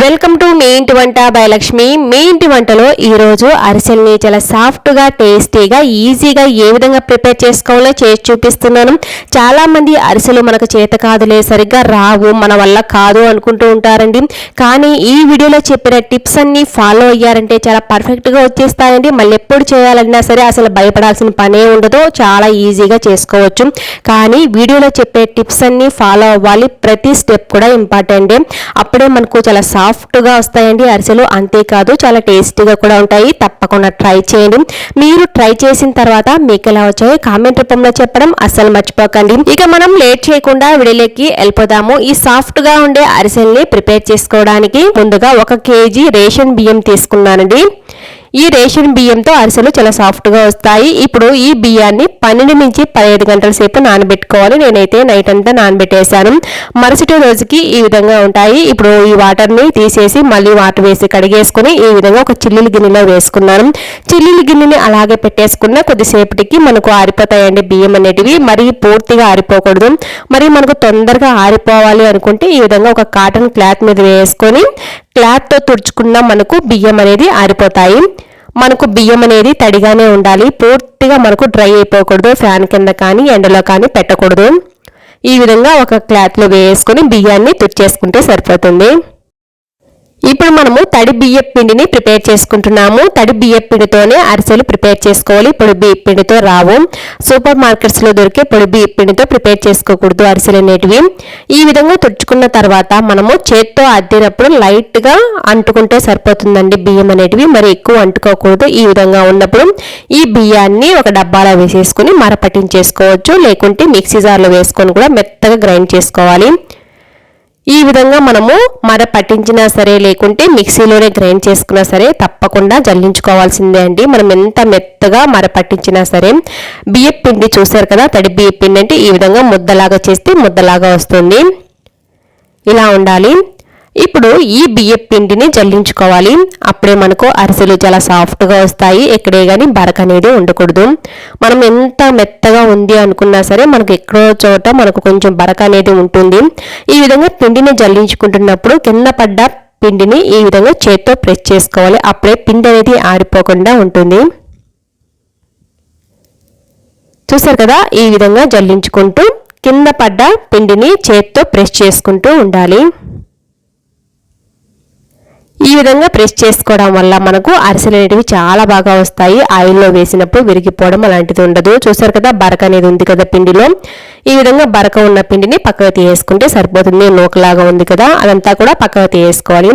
Welcome to me ఇంటి వంట by Lakshmi. మీ ఇంటి వంటలో ఈరోజు అరిసెల్ని చాలా సాఫ్ట్గా టేస్టీగా ఈజీగా ఏ విధంగా ప్రిపేర్ చేసుకోవాలో చేసి చూపిస్తున్నాను. చాలామంది అరిసెలు మనకు చేత కాదులే సరిగ్గా రావు మన వల్ల కాదు అనుకుంటూ ఉంటారండి. కానీ ఈ వీడియోలో చెప్పిన టిప్స్ అన్నీ ఫాలో అయ్యారంటే చాలా పర్ఫెక్ట్గా వచ్చేస్తాయండి. మళ్ళీ ఎప్పుడు చేయాలన్నా సరే అసలు భయపడాల్సిన పనే ఉండదు. చాలా ఈజీగా చేసుకోవచ్చు. కానీ వీడియోలో చెప్పే టిప్స్ అన్నీ ఫాలో అవ్వాలి. ప్రతి స్టెప్ కూడా ఇంపార్టెంట్. అప్పుడే మనకు చాలా సాఫ్ట్గా వస్తాయండి అరిసెలు అంతేకాదు చాలా టేస్టీగా కూడా ఉంటాయి. తప్పకుండా ట్రై చేయండి. మీరు ట్రై చేసిన తర్వాత మీకు ఎలా వచ్చాయో కామెంట్ రూపంలో చెప్పడం అస్సలు మర్చిపోకండి. ఇక మనం లేట్ చేయకుండా విడిలోకి వెళ్ళిపోదాము. ఈ సాఫ్ట్గా ఉండే అరిసెల్ని ప్రిపేర్ చేసుకోవడానికి ముందుగా ఒక కేజీ రేషన్ బియ్యం తీసుకున్నానండి. ఈ రేషన్ బియ్యంతో అరిసెలు చాలా సాఫ్ట్గా వస్తాయి. ఇప్పుడు ఈ బియ్యాన్ని పన్నెండు నుంచి పదిహేడు గంటల సేపు నానబెట్టుకోవాలి. నేనైతే నైట్ అంతా నానబెట్టేశాను. మరుసటి రోజుకి ఈ విధంగా ఉంటాయి. ఇప్పుడు ఈ వాటర్ని తీసేసి మళ్ళీ వాటర్ వేసి కడిగేసుకుని ఈ విధంగా ఒక చిల్లులు గిన్నెలో వేసుకున్నాను. చిల్లులు గిన్నెని అలాగే పెట్టేసుకున్న కొద్దిసేపటికి మనకు ఆరిపోతాయండి బియ్యం అనేటివి. మరి పూర్తిగా ఆరిపోకూడదు. మరి మనకు తొందరగా ఆరిపోవాలి అనుకుంటే ఈ విధంగా ఒక కాటన్ క్లాత్ మీద వేసుకొని క్లాత్తో తుడుచుకున్న మనకు బియ్యం అనేది ఆరిపోతాయి. మనకు బియ్యం అనేది తడిగానే ఉండాలి. పూర్తిగా మనకు డ్రై అయిపోకూడదు. ఫ్యాన్ కింద కానీ ఎండలో కానీ పెట్టకూడదు. ఈ విధంగా ఒక క్లాత్లో వేసుకొని బియ్యాన్ని తుడిచేసుకుంటే సరిపోతుంది. ఇప్పుడు మనము తడి బియ్యపు పిండిని ప్రిపేర్ చేసుకుంటున్నాము. తడి బియ్యపు పిండితోనే అరిసెలు ప్రిపేర్ చేసుకోవాలి. పొడి బియ్యపు పిండితో రావు. సూపర్ మార్కెట్స్లో దొరికే పొడి బియ్యపు పిండితో ప్రిపేర్ చేసుకోకూడదు అరిసెలు అనేటివి. ఈ విధంగా తుడుచుకున్న తర్వాత మనము చేత్తో అద్దినప్పుడు లైట్గా అంటుకుంటే సరిపోతుందండి బియ్యం అనేటివి. మరి ఎక్కువ అంటుకోకూడదు. ఈ విధంగా ఉన్నప్పుడు ఈ బియ్యాన్ని ఒక డబ్బాలో వేసేసుకుని మరపట్టించేసుకోవచ్చు లేకుంటే మిక్సీ జార్లో వేసుకొని కూడా మెత్తగా గ్రైండ్ చేసుకోవాలి. ఈ విధంగా మనము మర పట్టించినా సరే లేకుంటే మిక్సీలోనే గ్రైండ్ చేసుకున్నా సరే తప్పకుండా జల్లించుకోవాల్సిందే అండి. మనం ఎంత మెత్తగా మర పట్టించినా సరే బియ్య పిండి చూసారు కదా తడి బియ్య పిండి అంటే ఈ విధంగా ముద్దలాగా చేస్తే ముద్దలాగా వస్తుంది. ఇలా ఉండాలి. ఇప్పుడు ఈ బియ్యం పిండిని జల్లించుకోవాలి. అప్పుడే మనకు అరిసెలు చాలా సాఫ్ట్గా వస్తాయి. ఎక్కడే కానీ బరక అనేది ఉండకూడదు. మనం ఎంత మెత్తగా ఉంది అనుకున్నా సరే మనకు ఎక్కడో చోట మనకు కొంచెం బరక అనేది ఉంటుంది. ఈ విధంగా పిండిని జల్లించుకుంటున్నప్పుడు కింద పడ్డ పిండిని ఈ విధంగా చేత్తో ప్రెస్ చేసుకోవాలి. అప్పుడే పిండి అనేది ఆరిపోకుండా ఉంటుంది. చూసారు కదా? ఈ విధంగా జల్లించుకుంటూ కింద పడ్డ పిండిని చేత్తో ప్రెస్ చేసుకుంటూ ఉండాలి. ఈ విధంగా ప్రెస్ చేసుకోవడం వల్ల మనకు అరిసెలు అనేటివి చాలా బాగా వస్తాయి. ఆయిల్లో వేసినప్పుడు విరిగిపోవడం అలాంటిది ఉండదు. చూసారు కదా బరక అనేది ఉంది కదా పిండిలో. ఈ విధంగా బరక ఉన్న పిండిని పక్కకు తీసేసుకుంటే సరిపోతుంది. నూకలాగా ఉంది కదా అదంతా కూడా పక్కకు తీసేసుకోవాలి.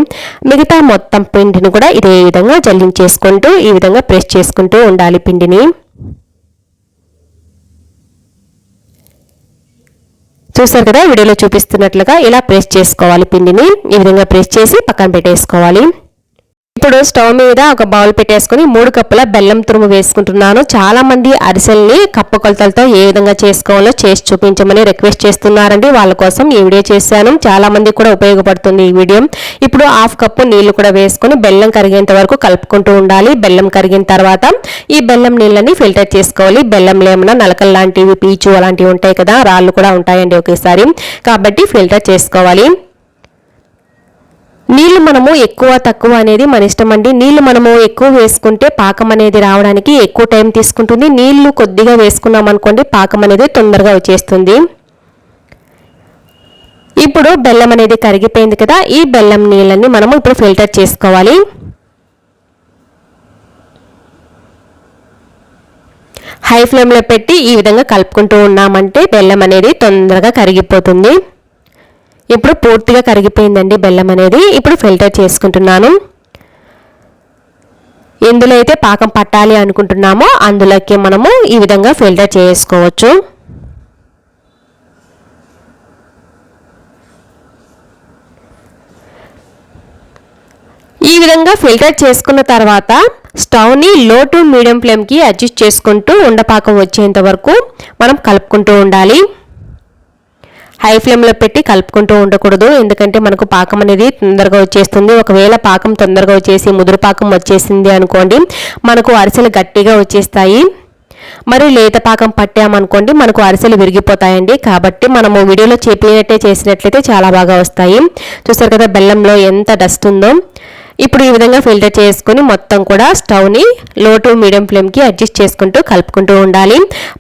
మిగతా మొత్తం పిండిని కూడా ఇదే విధంగా జల్లించేసుకుంటూ ఈ విధంగా ప్రెస్ చేసుకుంటూ ఉండాలి పిండిని. చూసారు కదా వీడియోలో చూపిస్తున్నట్లుగా ఇలా ప్రెస్ చేసుకోవాలి పిండిని. ఈ విధంగా ప్రెస్ చేసి పక్కన పెట్టేసుకోవాలి. ఇప్పుడు స్టవ్ మీద ఒక బౌల్ పెట్టేసుకుని మూడు కప్పుల బెల్లం తురుము వేసుకుంటున్నాను. చాలా మంది అరిసెల్ని కప్పు కొలతలతో ఏ విధంగా చేసుకోవాలో చేసి చూపించమని రిక్వెస్ట్ చేస్తున్నారండి. వాళ్ళ కోసం ఈ వీడియో చేశాను. చాలా మంది కూడా ఉపయోగపడుతుంది ఈ వీడియో. ఇప్పుడు హాఫ్ కప్పు నీళ్ళు కూడా వేసుకుని బెల్లం కరిగేంత వరకు కలుపుకుంటూ ఉండాలి. బెల్లం కరిగిన తర్వాత ఈ బెల్లం నీళ్ళని ఫిల్టర్ చేసుకోవాలి. బెల్లంలో ఏమైనా నలకలు లాంటివి పీచు అలాంటివి ఉంటాయి కదా రాళ్ళు కూడా ఉంటాయండి ఒకేసారి. కాబట్టి ఫిల్టర్ చేసుకోవాలి. నీళ్ళు మనము ఎక్కువ తక్కువ అనేది మన ఇష్టం అండి నీళ్ళు మనము ఎక్కువ వేసుకుంటే పాకం అనేది రావడానికి ఎక్కువ టైం తీసుకుంటుంది. నీళ్ళు కొద్దిగా వేసుకున్నాం అనుకోండి పాకం అనేది తొందరగా వచ్చేస్తుంది. ఇప్పుడు బెల్లం అనేది కరిగిపోయింది కదా ఈ బెల్లం నీళ్ళని మనము ఇప్పుడు ఫిల్టర్ చేసుకోవాలి. హై ఫ్లేమ్లో పెట్టి ఈ విధంగా కలుపుకుంటూ ఉన్నామంటే బెల్లం అనేది తొందరగా కరిగిపోతుంది. ఇప్పుడు పూర్తిగా కరిగిపోయిందండి బెల్లం అనేది. ఇప్పుడు ఫిల్టర్ చేసుకుంటున్నాను. ఎందులో అయితే పాకం పట్టాలి అనుకుంటున్నామో అందులోకి మనము ఈ విధంగా ఫిల్టర్ చేసుకోవచ్చు. ఈ విధంగా ఫిల్టర్ చేసుకున్న తర్వాత స్టవ్ని లో టు మీడియం ఫ్లేమ్కి అడ్జస్ట్ చేసుకుంటూ ఉండపాకం వచ్చేంత వరకు మనం కలుపుకుంటూ ఉండాలి. హై ఫ్లేమ్లో పెట్టి కలుపుకుంటూ ఉండకూడదు. ఎందుకంటే మనకు పాకం అనేది తొందరగా వచ్చేస్తుంది. ఒకవేళ పాకం తొందరగా వచ్చేసి ముదురు పాకం వచ్చేసింది అనుకోండి మనకు అరిసెలు గట్టిగా వచ్చేస్తాయి. మరి లేత పాకం పట్టామనుకోండి మనకు అరిసెలు విరిగిపోతాయండి. కాబట్టి మనము వీడియోలో చెప్పినట్టే చేసినట్లయితే చాలా బాగా వస్తాయి. చూస్తారు కదా బెల్లంలో ఎంత డస్ట్ ఉందో. ఇప్పుడు ఈ విధంగా ఫిల్టర్ చేసుకుని మొత్తం కూడా స్టవ్ని లో టు మీడియం ఫ్లేమ్కి అడ్జస్ట్ చేసుకుంటూ కలుపుకుంటూ ఉండాలి.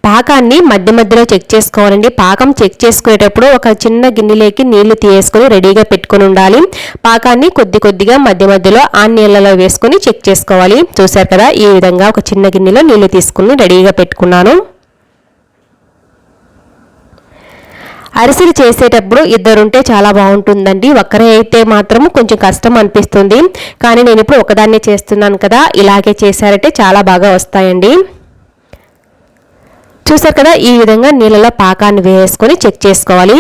పాకాన్ని మధ్య మధ్యలో చెక్ చేసుకోవాలండి. పాకం చెక్ చేసుకునేటప్పుడు ఒక చిన్న గిన్నెలోకి నీళ్ళు తీసుకొని రెడీగా పెట్టుకుని ఉండాలి. పాకాన్ని కొద్ది కొద్దిగా మధ్య మధ్యలో ఆ నీళ్ళలో వేసుకొని చెక్ చేసుకోవాలి. చూసారు కదా ఈ విధంగా ఒక చిన్న గిన్నెలో నీళ్ళు తీసుకుని రెడీగా పెట్టుకున్నాను. అరిసెలు చేసేటప్పుడు ఇద్దరుంటే చాలా బాగుంటుందండి. ఒక్కరే అయితే మాత్రం కొంచెం కష్టం అనిపిస్తుంది. కానీ నేను ఇప్పుడు ఒకదాన్నే చేస్తున్నాను కదా ఇలాగే చేశారంటే చాలా బాగా వస్తాయండి. చూసారు కదా ఈ విధంగా నీళ్ళలో పాకాన్ని వేసుకొని చెక్ చేసుకోవాలి.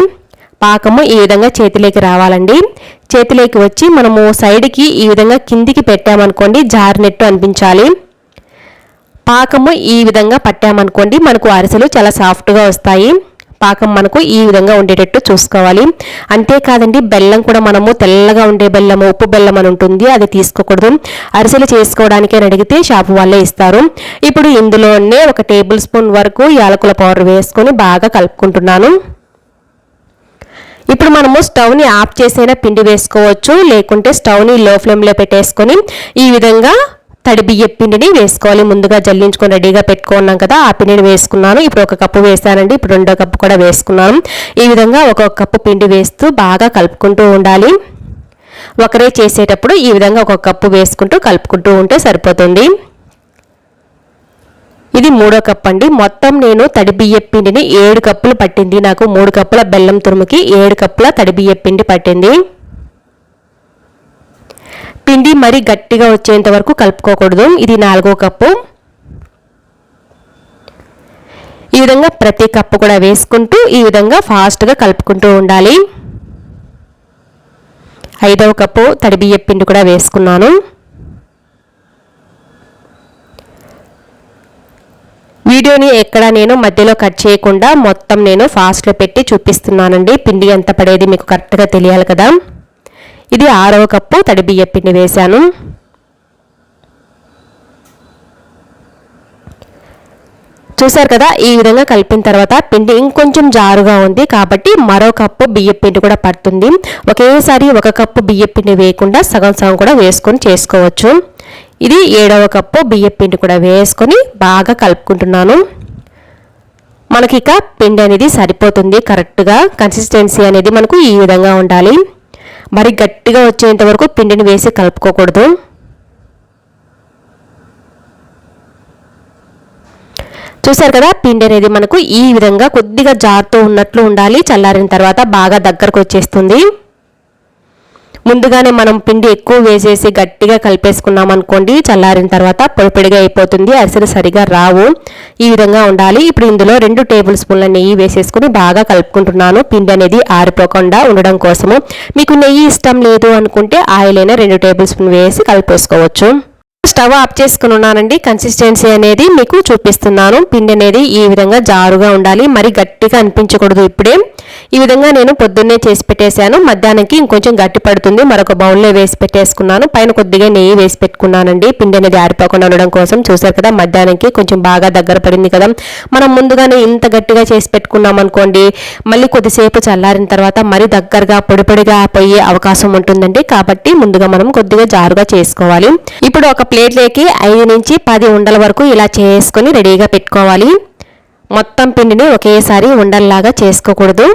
పాకము ఈ విధంగా చేతిలోకి రావాలండి. చేతిలోకి వచ్చి మనము సైడ్కి ఈ విధంగా కిందికి పెట్టామనుకోండి జారినట్టు అనిపించాలి. పాకము ఈ విధంగా పట్టామనుకోండి మనకు అరిసెలు చాలా సాఫ్ట్గా వస్తాయి. పాకం మనకు ఈ విధంగా ఉండేటట్టు చూసుకోవాలి. అంతేకాదండి బెల్లం కూడా మనము తెల్లగా ఉండే బెల్లం ఉప్పు బెల్లం అని ఉంటుంది అది తీసుకోకూడదు. అరిసెలు చేసుకోవడానికి అడిగితే షాపు వాళ్ళే ఇస్తారు. ఇప్పుడు ఇందులోనే ఒక టేబుల్ స్పూన్ వరకు యాలకుల పౌడర్ వేసుకొని బాగా కలుపుకుంటున్నాను. ఇప్పుడు మనము స్టవ్ని ఆఫ్ చేసైనా పిండి వేసుకోవచ్చు లేకుంటే స్టవ్ని లో ఫ్లేమ్లో పెట్టేసుకొని ఈ విధంగా తడి బియ్య పిండిని వేసుకోవాలి. ముందుగా జల్లించుకొని రెడీగా పెట్టుకున్నాం కదా ఆ పిండిని వేసుకున్నాను. ఇప్పుడు ఒక కప్పు వేసానండి. ఇప్పుడు రెండో కప్పు కూడా వేసుకున్నాను. ఈ విధంగా ఒక కప్పు పిండి వేస్తూ బాగా కలుపుకుంటూ ఉండాలి. ఒకరే చేసేటప్పుడు ఈ విధంగా ఒక కప్పు వేసుకుంటూ కలుపుకుంటూ ఉంటే సరిపోతుంది. ఇది మూడో కప్ అండి. మొత్తం నేను తడి బియ్య పిండిని ఏడు కప్పులు పట్టింది. నాకు మూడు కప్పుల బెల్లం తురుముకి ఏడు కప్పుల తడి బియ్య పిండి పట్టింది. పిండి మరి గట్టిగా వచ్చేంత వరకు కలుపుకోకూడదు. ఇది నాలుగో కప్పు. ఈ విధంగా ప్రతి కప్పు కూడా వేసుకుంటూ ఈ విధంగా ఫాస్ట్గా కలుపుకుంటూ ఉండాలి. ఐదవ కప్పు తడి బియ్య పిండి కూడా వేసుకున్నాను. వీడియోని ఎక్కడ నేను మధ్యలో కట్ చేయకుండా మొత్తం నేను ఫాస్ట్లో పెట్టి చూపిస్తున్నానండి. పిండి ఎంత పడేది మీకు కరెక్ట్గా తెలియాలి కదా. ఇది ఆరవ కప్పు తడి బియ్య పిండి వేశాను. చూసారు కదా ఈ విధంగా కలిపిన తర్వాత పిండి ఇంకొంచెం జారుగా ఉంది కాబట్టి మరో కప్పు బియ్య పిండి కూడా పడుతుంది. ఒకేసారి ఒక కప్పు బియ్య పిండి వేయకుండా సగం సగం కూడా వేసుకొని చేసుకోవచ్చు. ఇది ఏడవ కప్పు బియ్య పిండి కూడా వేసుకొని బాగా కలుపుకుంటున్నాను. మనకి ఇక పిండి అనేది సరిపోతుంది కరెక్ట్గా. కన్సిస్టెన్సీ అనేది మనకు ఈ విధంగా ఉండాలి. మరి గట్టిగా వచ్చేంత వరకు పిండిని వేసి కలుపుకోకూడదు. చూసారు కదా పిండి అనేది మనకు ఈ విధంగా కొద్దిగా జారుతూ ఉన్నట్లు ఉండాలి. చల్లారిన తర్వాత బాగా దగ్గరకు వచ్చేస్తుంది. ముందుగానే మనం పిండి ఎక్కువ వేసేసి గట్టిగా కలిపేసుకున్నాం అనుకోండి చల్లారిన తర్వాత పొడిపొడిగా అయిపోతుంది అరిసెలు సరిగా రావు. ఈ విధంగా ఉండాలి. ఇప్పుడు ఇందులో రెండు టేబుల్ స్పూన్ల నెయ్యి వేసేసుకుని బాగా కలుపుకుంటున్నాను. పిండి అనేది ఆరిపోకుండా ఉండడం కోసము. మీకు నెయ్యి ఇష్టం లేదు అనుకుంటే ఆయిల్ అయినా రెండు టేబుల్ స్పూన్ వేసి కలిపేసుకోవచ్చు. స్టవ్ ఆఫ్ చేసుకుని ఉన్నానండి. కన్సిస్టెన్సీ అనేది మీకు చూపిస్తున్నాను. పిండి అనేది ఈ విధంగా జారుగా ఉండాలి. మరి గట్టిగా అనిపించకూడదు ఇప్పుడే. ఈ విధంగా నేను పొద్దున్నే చేసి పెట్టేశాను. మధ్యాహ్నంకి ఇంకొంచెం గట్టి పడుతుంది. మరొక బౌల్లో వేసి పెట్టేసుకున్నాను. పైన కొద్దిగా నెయ్యి వేసి పెట్టుకున్నానండి. పిండి అనేది ఆరిపోకుండా ఉండడం కోసం చూసారు కదా మధ్యాహ్నంకి కొంచెం బాగా దగ్గర పడింది కదా. మనం ముందుగానే ఇంత గట్టిగా చేసి పెట్టుకున్నాం అనుకోండి మళ్ళీ కొద్దిసేపు చల్లారిన తర్వాత మరి దగ్గరగా పొడిపొడిగా పోయే అవకాశం ఉంటుందండి. కాబట్టి ముందుగా మనం కొద్దిగా జారుగా చేసుకోవాలి. ఇప్పుడు ఒక ప్లేట్లోకి ఐదు నుంచి పది ఉండల వరకు ఇలా చేసుకొని రెడీగా పెట్టుకోవాలి. మొత్తం పిండిని ఒకేసారి ఉండల్లాగా చేసుకోకూడదు.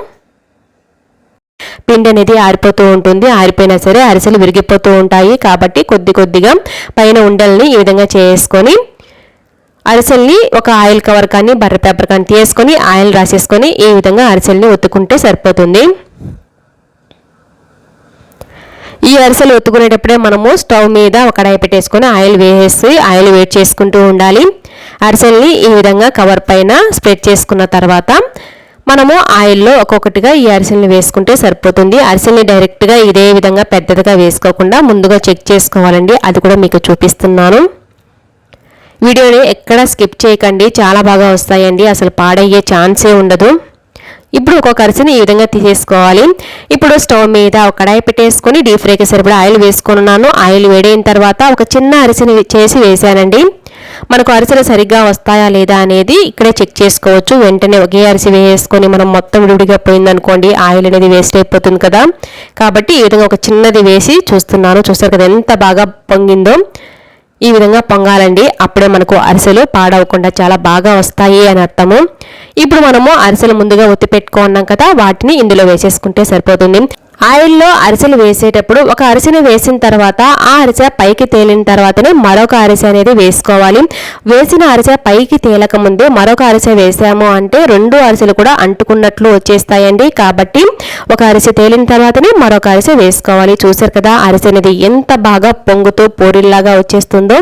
పిండి అనేది ఆరిపోతూ ఉంటుంది. ఆరిపోయినా సరే అరిసెలు విరిగిపోతూ ఉంటాయి. కాబట్టి కొద్ది కొద్దిగా పైన ఉండల్ని ఈ విధంగా చేసుకొని అరిసెల్ని ఒక ఆయిల్ కవర్ కానీ బర్ర పేపర్ కానీ తీసుకొని ఆయిల్ రాసేసుకొని ఈ విధంగా అరిసెల్ని ఒత్తుకుంటే సరిపోతుంది. ఈ అరిసెలు ఒత్తుకునేటప్పుడే మనము స్టవ్ మీద ఒక కడాయి పెట్టేసుకొని ఆయిల్ వేసి ఆయిల్ వేట్ చేసుకుంటూ ఉండాలి. అరిసెల్ని ఈ విధంగా కవర్ పైన స్ప్రెడ్ చేసుకున్న తర్వాత మనము ఆయిల్లో ఒక్కొక్కటిగా ఈ అరిసెల్ని వేసుకుంటే సరిపోతుంది. అరిసెల్ని డైరెక్ట్గా ఇదే విధంగా పెద్దదిగా వేసుకోకుండా ముందుగా చెక్ చేసుకోవాలండి. అది కూడా మీకు చూపిస్తున్నాను. వీడియోని ఎక్కడ స్కిప్ చేయకండి. చాలా బాగా వస్తాయండి. అసలు పాడయ్యే ఛాన్సే ఉండదు. ఇప్పుడు ఒక్కొక్క అరిసెని ఈ విధంగా తీసేసుకోవాలి. ఇప్పుడు స్టవ్ మీద ఒక కడాయి పెట్టేసుకొని డీప్ ఫ్రైకి సరిపడా ఆయిల్ వేసుకున్నాను. ఆయిల్ వేడైన తర్వాత ఒక చిన్న అరిసిని చేసి వేసానండి. మనకు అరిసెలు సరిగ్గా వస్తాయా లేదా అనేది ఇక్కడే చెక్ చేసుకోవచ్చు. వెంటనే ఒకే అరిసి వేసుకొని మనం మొత్తం విడివిడిగా పోయిందనుకోండి ఆయిల్ అనేది వేస్ట్ అయిపోతుంది కదా. కాబట్టి ఈ విధంగా ఒక చిన్నది వేసి చూస్తున్నాను. చూస్తారు కదా ఎంత బాగా పొంగిందో. ఈ విధంగా పొంగాలండి. అప్పుడే మనకు అరిసెలు పాడవకుండా చాలా బాగా వస్తాయి అని అర్థము. ఇప్పుడు మనము అరిసెలు ముందుగా ఒత్తి పెట్టుకున్నాం కదా వాటిని ఇందులో వేసేసుకుంటే సరిపోతుంది. ఆయిల్లో అరిసెలు వేసేటప్పుడు ఒక అరిసెను వేసిన తర్వాత ఆ అరిసె పైకి తేలిన తర్వాతనే మరొక అరిసె అనేది వేసుకోవాలి. వేసిన అరిసె పైకి తేలక ముందే మరొక అరిసె వేసాము అంటే రెండు అరిసెలు కూడా అంటుకున్నట్లు వచ్చేస్తాయండి. కాబట్టి ఒక అరిసె తేలిన తర్వాతనే మరొక అరిసె వేసుకోవాలి. చూసారు కదా అరిసె అనేది ఎంత బాగా పొంగుతూ పూరిల్లాగా వచ్చేస్తుందో.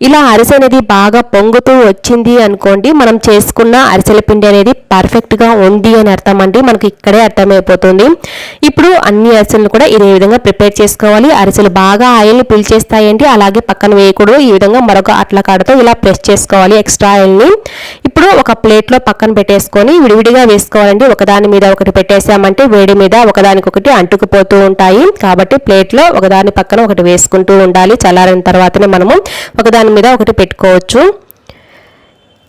ఇలా అరిసె అనేది బాగా పొంగుతూ వచ్చింది అనుకోండి మనం చేసుకున్న అరిసెల పిండి అనేది పర్ఫెక్ట్గా ఉంది అని అర్థం అండి మనకు ఇక్కడే అర్థమైపోతుంది. ఇప్పుడు అన్ని అరిసెలను కూడా ఇదే విధంగా ప్రిపేర్ చేసుకోవాలి. అరిసెలు బాగా ఆయిల్ని పీల్చేస్తాయండి అలాగే పక్కన వేయకూడదు. ఈ విధంగా మరొక అట్ల కాడతో ఇలా ప్రెస్ చేసుకోవాలి ఎక్స్ట్రా ఆయిల్ని. ఇప్పుడు ఒక ప్లేట్లో పక్కన పెట్టేసుకొని విడివిడిగా వేసుకోవాలండి. ఒకదాని మీద ఒకటి పెట్టేసామంటే వేడి మీద ఒకదానికొకటి అంటుకుపోతూ ఉంటాయి. కాబట్టి ప్లేట్లో ఒకదాని పక్కన ఒకటి వేసుకుంటూ ఉండాలి. చల్లారిన తర్వాతనే మనము ఒకదాని మీద ఒకటి పెట్టుకోవచ్చు.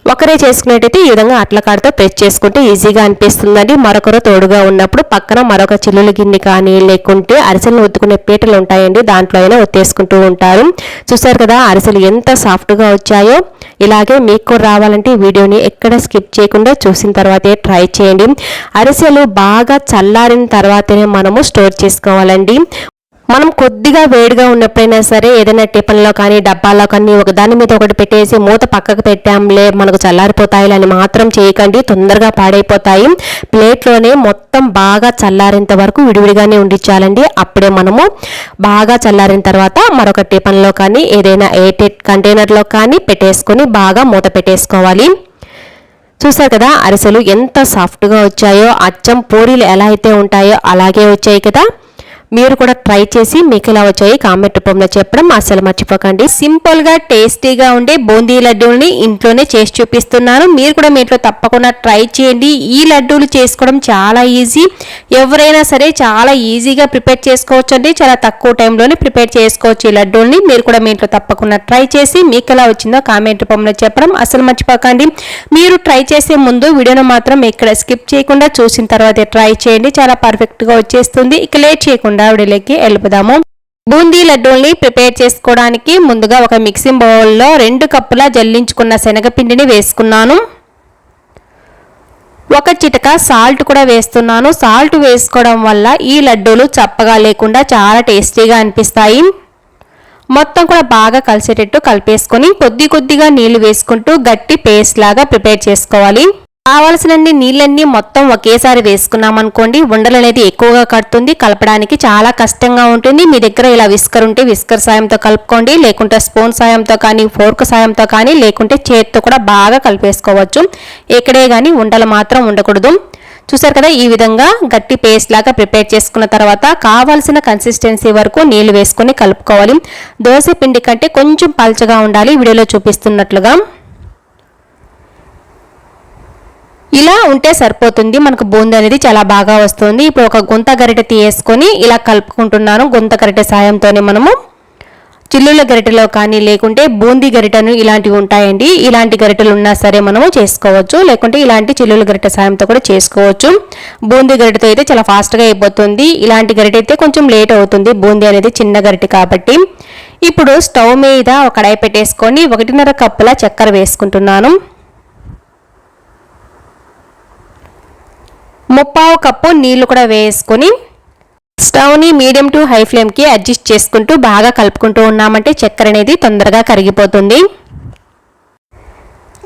ఒకరే చేసుకునేటైతే ఈ విధంగా అట్ల కాడతో ప్రెస్ చేసుకుంటే ఈజీగా అనిపిస్తుందండి. మరొకరు తోడుగా ఉన్నప్పుడు పక్కన మరొక చిల్లుల గిన్నె కానీ లేకుంటే అరిసెలను ఒత్తుకునే పీటలు ఉంటాయండి. దాంట్లో అయినా ఒత్తేసుకుంటూ ఉంటారు. చూసారు కదా అరిసెలు ఎంత సాఫ్ట్గా వచ్చాయో. ఇలాగే మీకు కూడా రావాలంటే వీడియోని ఎక్కడ స్కిప్ చేయకుండా చూసిన తర్వాతే ట్రై చేయండి. అరిసెలు బాగా చల్లారిన తర్వాతనే మనము స్టోర్ చేసుకోవాలండి. మనం కొద్దిగా వేడిగా ఉన్నప్పుడైనా సరే ఏదైనా టిఫిన్లో కానీ డబ్బాలో కానీ ఒక దాని మీద ఒకటి పెట్టేసి మూత పక్కకు పెట్టాంలే మనకు చల్లారిపోతాయి అని మాత్రం చేయకండి. తొందరగా పాడైపోతాయి. ప్లేట్లోనే మొత్తం బాగా చల్లారేంత వరకు విడివిడిగానే ఉండించాలండి అప్పుడే మనము బాగా చల్లారిన తర్వాత మరొక టిఫిన్లో కానీ ఏదైనా ఎయిటెడ్ కంటైనర్లో కానీ పెట్టేసుకొని బాగా మూత పెట్టేసుకోవాలి. చూసారు కదా అరిసెలు ఎంత సాఫ్ట్గా వచ్చాయో అచ్చం పూరీలు ఎలా అయితే ఉంటాయో అలాగే వచ్చాయి కదా. మీరు కూడా ట్రై చేసి మీకు ఎలా వచ్చాయి కామెంట్ రూపంలో చెప్పడం అసలు మర్చిపోకండి. సింపుల్గా టేస్టీగా ఉండే బూందీ లడ్డూల్ని ఇంట్లోనే చేసి చూపిస్తున్నాను. మీరు కూడా మీ ఇంట్లో తప్పకుండా ట్రై చేయండి. ఈ లడ్డూలు చేసుకోవడం చాలా ఈజీ ఎవరైనా సరే చాలా ఈజీగా ప్రిపేర్ చేసుకోవచ్చు అండి చాలా తక్కువ టైంలోనే ప్రిపేర్ చేసుకోవచ్చు ఈ లడ్డూల్ని. మీరు కూడా మీ ఇంట్లో తప్పకుండా ట్రై చేసి మీకు ఎలా వచ్చిందో కామెంట్ రూపంలో చెప్పడం అసలు మర్చిపోకండి. మీరు ట్రై చేసే ముందు వీడియోను మాత్రం ఇక్కడ స్కిప్ చేయకుండా చూసిన తర్వాత ట్రై చేయండి. చాలా పర్ఫెక్ట్గా వచ్చేస్తుంది. ఇక లేట్ చేయకుండా విడిలోకి వెళ్ళిపోదాము. బూందీ లడ్డూల్ని ప్రిపేర్ చేసుకోవడానికి ముందుగా ఒక మిక్సింగ్ బౌల్లో రెండు కప్పుల జల్లించుకున్న శనగపిండిని వేసుకున్నాను. ఒక చిటక సాల్ట్ కూడా వేస్తున్నాను. సాల్ట్ వేసుకోవడం వల్ల ఈ లడ్డూలు చప్పగా లేకుండా చాలా టేస్టీగా అనిపిస్తాయి. మొత్తం కూడా బాగా కలిసేటట్టు కలిపేసుకొని కొద్ది కొద్దిగా నీళ్ళు వేసుకుంటూ గట్టి పేస్ట్ లాగా ప్రిపేర్ చేసుకోవాలి. కావలసినన్ని నీళ్ళన్నీ మొత్తం ఒకేసారి వేసుకున్నాం అనుకోండి ఉండలు అనేది ఎక్కువగా కడుతుంది కలపడానికి చాలా కష్టంగా ఉంటుంది. మీ దగ్గర ఇలా విస్కర్ ఉంటే విస్కర్ సాయంతో కలుపుకోండి లేకుంటే స్పూన్ సాయంతో కానీ ఫోర్క్ సాయంతో కానీ లేకుంటే చేతితో కూడా బాగా కలిపేసుకోవచ్చు. ఎక్కడే కానీ ఉండలు మాత్రం ఉండకూడదు. చూసారు కదా ఈ విధంగా గట్టి పేస్ట్ లాగా ప్రిపేర్ చేసుకున్న తర్వాత కావాల్సిన కన్సిస్టెన్సీ వరకు నీళ్ళు వేసుకొని కలుపుకోవాలి. దోశ పిండి కంటే కొంచెం పల్చగా ఉండాలి వీడియోలో చూపిస్తున్నట్లుగా. ఇలా ఉంటే సరిపోతుంది. మనకు బూందీ అనేది చాలా బాగా వస్తుంది. ఇప్పుడు ఒక గుంత గరిటె తీయేసుకొని ఇలా కలుపుకుంటున్నాను. గుంత గరిటె సాయంతోనే మనము చిల్లుల గరిటెలో కానీ లేకుంటే బూందీ గరిటెను ఇలాంటివి ఉంటాయండి. ఇలాంటి గరిటెలు ఉన్నా సరే మనము చేసుకోవచ్చు. లేకుంటే ఇలాంటి చిల్లుల గరిటె సాయంతో కూడా చేసుకోవచ్చు. బూందీ గరిటెతో అయితే చాలా ఫాస్ట్గా అయిపోతుంది. ఇలాంటి గరిటె అయితే కొంచెం లేట్ అవుతుంది. బూందీ అనేది చిన్న గరిటె కాబట్టి. ఇప్పుడు స్టవ్ మీద ఒక కడాయి పెట్టేసుకొని ఒకటిన్నర కప్పుల చక్కెర వేసుకుంటున్నాను. ముప్పావు కప్పు నీళ్ళు కూడా వేసుకొని స్టవ్ని మీడియం టు హై ఫ్లేమ్కి అడ్జస్ట్ చేసుకుంటూ బాగా కలుపుకుంటూ ఉన్నామంటే చక్కెర అనేది తొందరగా కరిగిపోతుంది.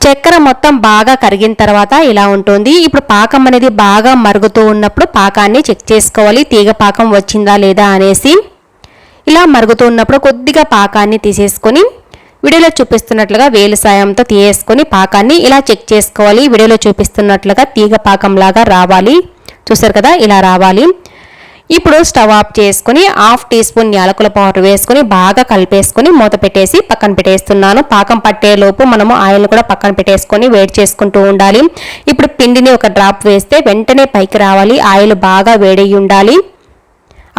చక్కెర మొత్తం బాగా కరిగిన తర్వాత ఇలా ఉంటుంది. ఇప్పుడు పాకం అనేది బాగా మరుగుతూ ఉన్నప్పుడు పాకాన్ని చెక్ చేసుకోవాలి. తీగ పాకం వచ్చిందా లేదా అనేసి. ఇలా మరుగుతూ ఉన్నప్పుడు కొద్దిగా పాకాన్ని తీసేసుకొని వీడియోలో చూపిస్తున్నట్లుగా వేలు సాయంతో తీయేసుకొని పాకాన్ని ఇలా చెక్ చేసుకోవాలి. వీడియోలో చూపిస్తున్నట్లుగా తీగ పాకంలాగా రావాలి. చూసారు కదా ఇలా రావాలి. ఇప్పుడు స్టవ్ ఆఫ్ చేసుకుని హాఫ్ టీ స్పూన్ యాలకుల పౌడర్ వేసుకుని బాగా కలిపేసుకుని మూత పెట్టేసి పక్కన పెట్టేస్తున్నాను. పాకం పట్టేలోపు మనము ఆయిల్ కూడా పక్కన పెట్టేసుకొని వేడి చేసుకుంటూ ఉండాలి. ఇప్పుడు పిండిని ఒక డ్రాప్ వేస్తే వెంటనే పైకి రావాలి. ఆయిల్ బాగా వేడయి ఉండాలి.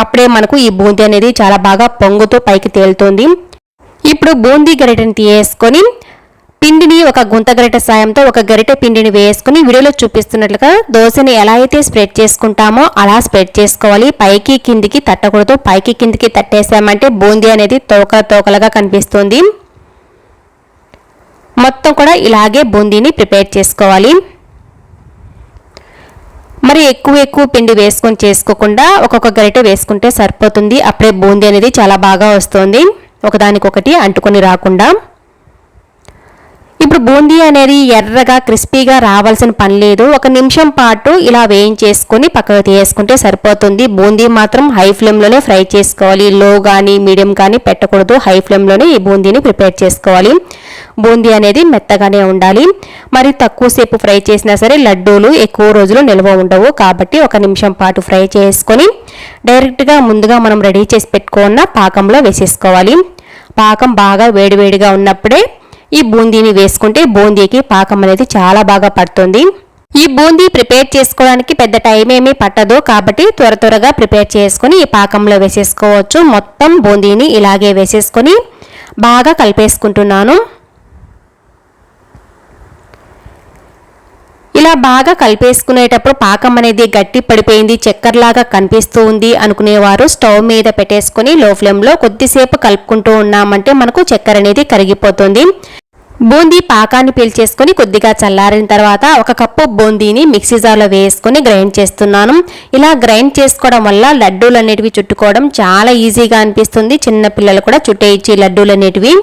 అప్పుడే మనకు ఈ బూందీ అనేది చాలా బాగా పొంగుతూ పైకి తేలుతుంది. ఇప్పుడు బూందీ గరిటెని తీయేసుకొని పిండిని ఒక గుంత గరిటె సాయంతో ఒక గరిటె పిండిని వేసుకుని వీడియోలో చూపిస్తున్నట్లుగా దోశని ఎలా అయితే స్ప్రెడ్ చేసుకుంటామో అలా స్ప్రెడ్ చేసుకోవాలి. పైకి కిందికి తట్టకూడదు. పైకి కిందికి తట్టేసామంటే బూందీ అనేది తోక తోకలుగా కనిపిస్తుంది. మొత్తం కూడా ఇలాగే బూందీని ప్రిపేర్ చేసుకోవాలి. మరి ఎక్కువ ఎక్కువ పిండి వేసుకొని చేసుకోకుండా ఒక్కొక్క గరిటె వేసుకుంటే సరిపోతుంది. అప్పుడే బూందీ అనేది చాలా బాగా వస్తుంది. ఒకదానికొకటి అంటుకొని రాకుండా ఇప్పుడు బూందీ అనేది ఎర్రగా క్రిస్పీగా రావాల్సిన పని లేదు. ఒక నిమిషం పాటు ఇలా వేయించేసుకొని పక్కకు తీసుకుంటే సరిపోతుంది. బూందీ మాత్రం హై ఫ్లేమ్లోనే ఫ్రై చేసుకోవాలి. లో కానీ మీడియం కానీ పెట్టకూడదు. హై ఫ్లేమ్లోనే ఈ బూందీని ప్రిపేర్ చేసుకోవాలి. బూందీ అనేది మెత్తగానే ఉండాలి. మరి తక్కువసేపు ఫ్రై చేసినా సరే లడ్డూలు ఎక్కువ రోజులు నిల్వ ఉండవు. కాబట్టి ఒక నిమిషం పాటు ఫ్రై చేసుకొని డైరెక్ట్గా ముందుగా మనం రెడీ చేసి పెట్టుకున్న పాకంలో వేసేసుకోవాలి. పాకం బాగా వేడివేడిగా ఉన్నప్పుడే ఈ బూందీని వేసుకుంటే బూందీకి పాకం అనేది చాలా బాగా పడుతుంది. ఈ బూందీ ప్రిపేర్ చేసుకోవడానికి పెద్ద టైం ఏమీ పట్టదు కాబట్టి త్వర త్వరగా ప్రిపేర్ చేసుకుని ఈ పాకంలో వేసేసుకోవచ్చు. మొత్తం బూందీని ఇలాగే వేసేసుకొని బాగా కలిపేసుకుంటున్నాను. ఇలా బాగా కలిపేసుకునేటప్పుడు పాకం అనేది గట్టి పడిపోయింది చక్కెరలాగా కనిపిస్తూ ఉంది అనుకునేవారు. స్టవ్ మీద పెట్టేసుకొని లో ఫ్లేమ్లో కొద్దిసేపు కలుపుకుంటూ ఉన్నామంటే మనకు చక్కెర అనేది కరిగిపోతుంది. బూందీ పాకాన్ని పీల్చేసుకొని కొద్దిగా చల్లారిన తర్వాత ఒక కప్పు బూందీని మిక్సీ జార్లో వేసుకొని గ్రైండ్ చేస్తున్నాను. ఇలా గ్రైండ్ చేసుకోవడం వల్ల లడ్డూలు అనేటివి చుట్టుకోవడం చాలా ఈజీగా అనిపిస్తుంది. చిన్న పిల్లలు కూడా చుట్టేయించి లడ్డూలు అనేటివి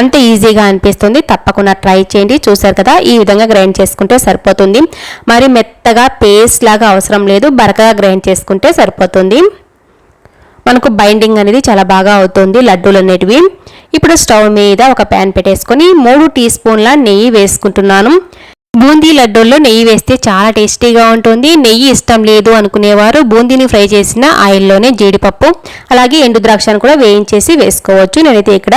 అంత ఈజీగా అనిపిస్తుంది. తప్పకుండా ట్రై చేయండి. చూసారు కదా ఈ విధంగా గ్రైండ్ చేసుకుంటే సరిపోతుంది. మరి మెత్తగా పేస్ట్ లాగా అవసరం లేదు. బరకగా గ్రైండ్ చేసుకుంటే సరిపోతుంది. మనకు బైండింగ్ అనేది చాలా బాగా అవుతుంది లడ్డూలు అనేటివి ఇప్పుడు స్టవ్ మీద ఒక ప్యాన్ పెట్టేసుకొని మూడు టీ స్పూన్ల నెయ్యి వేసుకుంటున్నాను. బూందీ లడ్డూల్లో నెయ్యి వేస్తే చాలా టేస్టీగా ఉంటుంది. నెయ్యి ఇష్టం లేదు అనుకునేవారు బూందీని ఫ్రై చేసిన ఆయిల్లోనే జీడిపప్పు అలాగే ఎండు ద్రాక్షను కూడా వేయించేసి వేసుకోవచ్చు. నేనైతే ఇక్కడ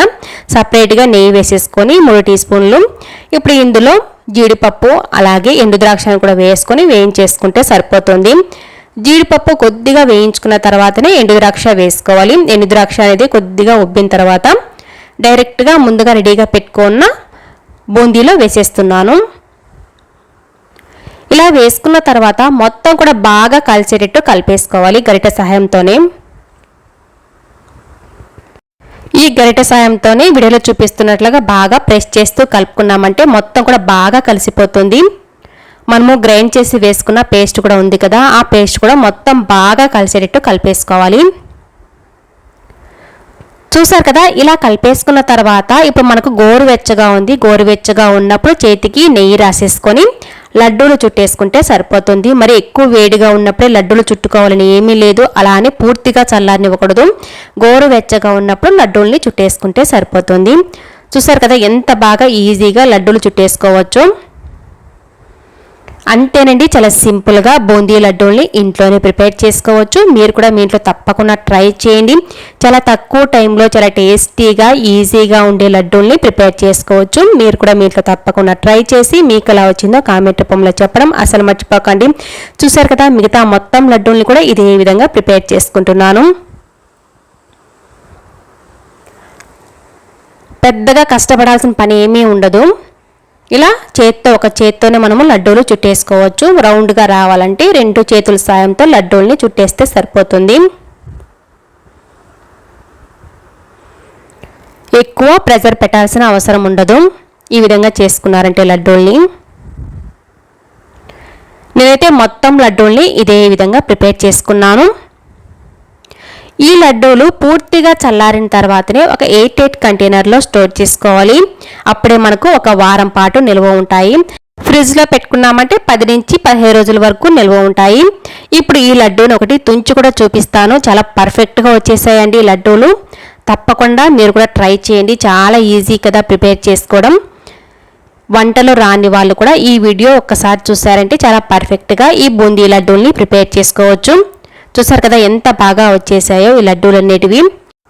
సపరేట్గా నెయ్యి వేసేసుకొని మూడు టీ స్పూన్లు. ఇప్పుడు ఇందులో జీడిపప్పు అలాగే ఎండు ద్రాక్షను కూడా వేసుకొని వేయించేసుకుంటే సరిపోతుంది. జీడిపప్పు కొద్దిగా వేయించుకున్న తర్వాతనే ఎండు ద్రాక్ష వేసుకోవాలి. ఎండు ద్రాక్ష అనేది కొద్దిగా ఉబ్బిన తర్వాత డైరెక్ట్గా ముందుగా రెడీగా పెట్టుకున్న బూందీలో వేసేస్తున్నాను. ఇలా వేసుకున్న తర్వాత మొత్తం కూడా బాగా కలిసేటట్టు కలిపేసుకోవాలి గరిట సహాయంతోనే. ఈ గరిట సాయంతోనే వీడియోలో చూపిస్తున్నట్లుగా బాగా ప్రెస్ చేస్తూ కలుపుకున్నామంటే మొత్తం కూడా బాగా కలిసిపోతుంది. మనము గ్రైండ్ చేసి వేసుకున్న పేస్ట్ కూడా ఉంది కదా ఆ పేస్ట్ కూడా మొత్తం బాగా కలిసేటట్టు కలిపేసుకోవాలి. చూసారు కదా ఇలా కలిపేసుకున్న తర్వాత ఇప్పుడు మనకు గోరువెచ్చగా ఉంది. గోరువెచ్చగా ఉన్నప్పుడు చేతికి నెయ్యి రాసేసుకొని లడ్డూలు చుట్టేసుకుంటే సరిపోతుంది. మరి ఎక్కువ వేడిగా ఉన్నప్పుడే లడ్డూలు చుట్టుకోవాలని ఏమీ లేదు. అలా అని పూర్తిగా చల్లారనివ్వకూడదు. గోరువెచ్చగా ఉన్నప్పుడు లడ్డూల్ని చుట్టేసుకుంటే సరిపోతుంది. చూసారు కదా ఎంత బాగా ఈజీగా లడ్డూలు చుట్టేసుకోవచ్చు. అంతేనండి చాలా సింపుల్గా బూందీ లడ్డూల్ని ఇంట్లోనే ప్రిపేర్ చేసుకోవచ్చు. మీరు కూడా మీ ఇంట్లో తప్పకుండా ట్రై చేయండి. చాలా తక్కువ టైంలో చాలా టేస్టీగా ఈజీగా ఉండే లడ్డూల్ని ప్రిపేర్ చేసుకోవచ్చు. మీరు కూడా మీ ఇంట్లో తప్పకుండా ట్రై చేసి మీకు ఎలా వచ్చిందో కామెంట్ రూపంలో చెప్పడం అసలు మర్చిపోకండి. చూసారు కదా మిగతా మొత్తం లడ్డూల్ని కూడా ఇదే విధంగా ప్రిపేర్ చేసుకుంటున్నాను. పెద్దగా కష్టపడాల్సిన పని ఏమీ ఉండదు. ఇలా చేత్తో ఒక చేత్తోనే మనము లడ్డూలు చుట్టేసుకోవచ్చు. రౌండ్గా రావాలంటే రెండు చేతుల సాయంతో లడ్డూల్ని చుట్టేస్తే సరిపోతుంది. ఎక్కువ ప్రెజర్ పెట్టాల్సిన అవసరం ఉండదు. ఈ విధంగా చేసుకున్నారంటే లడ్డూల్ని. నేనైతే మొత్తం లడ్డూల్ని ఇదే విధంగా ప్రిపేర్ చేసుకున్నాను. ఈ లడ్డూలు పూర్తిగా చల్లారిన తర్వాతనే ఒక ఎయిట్ ఎయిట్ కంటైనర్లో స్టోర్ చేసుకోవాలి. అప్పుడే మనకు ఒక వారం పాటు నిల్వ ఉంటాయి. ఫ్రిడ్జ్లో పెట్టుకున్నామంటే పది నుంచి పదిహేను రోజుల వరకు నిల్వ ఉంటాయి. ఇప్పుడు ఈ లడ్డూని ఒకటి తుంచి కూడా చూపిస్తాను. చాలా పర్ఫెక్ట్గా వచ్చేసాయండి ఈ లడ్డూలు. తప్పకుండా మీరు కూడా ట్రై చేయండి. చాలా ఈజీ కదా ప్రిపేర్ చేసుకోవడం. వంటలు రాని వాళ్ళు కూడా ఈ వీడియో ఒక్కసారి చూసారంటే చాలా పర్ఫెక్ట్గా ఈ బూందీ లడ్డూల్ని ప్రిపేర్ చేసుకోవచ్చు. చూసారు కదా ఎంత బాగా వచ్చేసాయో ఈ లడ్డూలు అనేటివి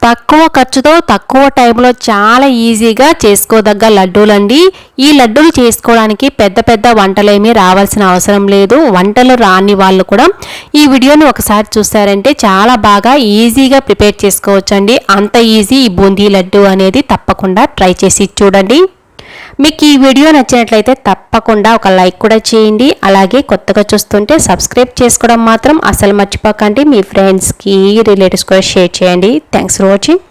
తక్కువ ఖర్చుతో తక్కువ టైంలో చాలా ఈజీగా చేసుకోదగ్గ లడ్డూలండి. ఈ లడ్డూలు చేసుకోవడానికి పెద్ద పెద్ద వంటలేమీ రావాల్సిన అవసరం లేదు. వంటలు రాని వాళ్ళు కూడా ఈ వీడియోని ఒకసారి చూసారంటే చాలా బాగా ఈజీగా ప్రిపేర్ చేసుకోవచ్చండి. అంత ఈజీ ఈ బూందీ లడ్డు అనేది తప్పకుండా ట్రై చేసి చూడండి. మీకు ఈ వీడియో నచ్చినట్లయితే తప్పకుండా ఒక లైక్ కూడా చేయండి. అలాగే కొత్తగా చూస్తుంటే సబ్స్క్రైబ్ చేసుకోవడం మాత్రం అసలు మర్చిపోకండి. మీ ఫ్రెండ్స్కి రిలేటివ్స్ కూడా షేర్ చేయండి. Thanks for watching.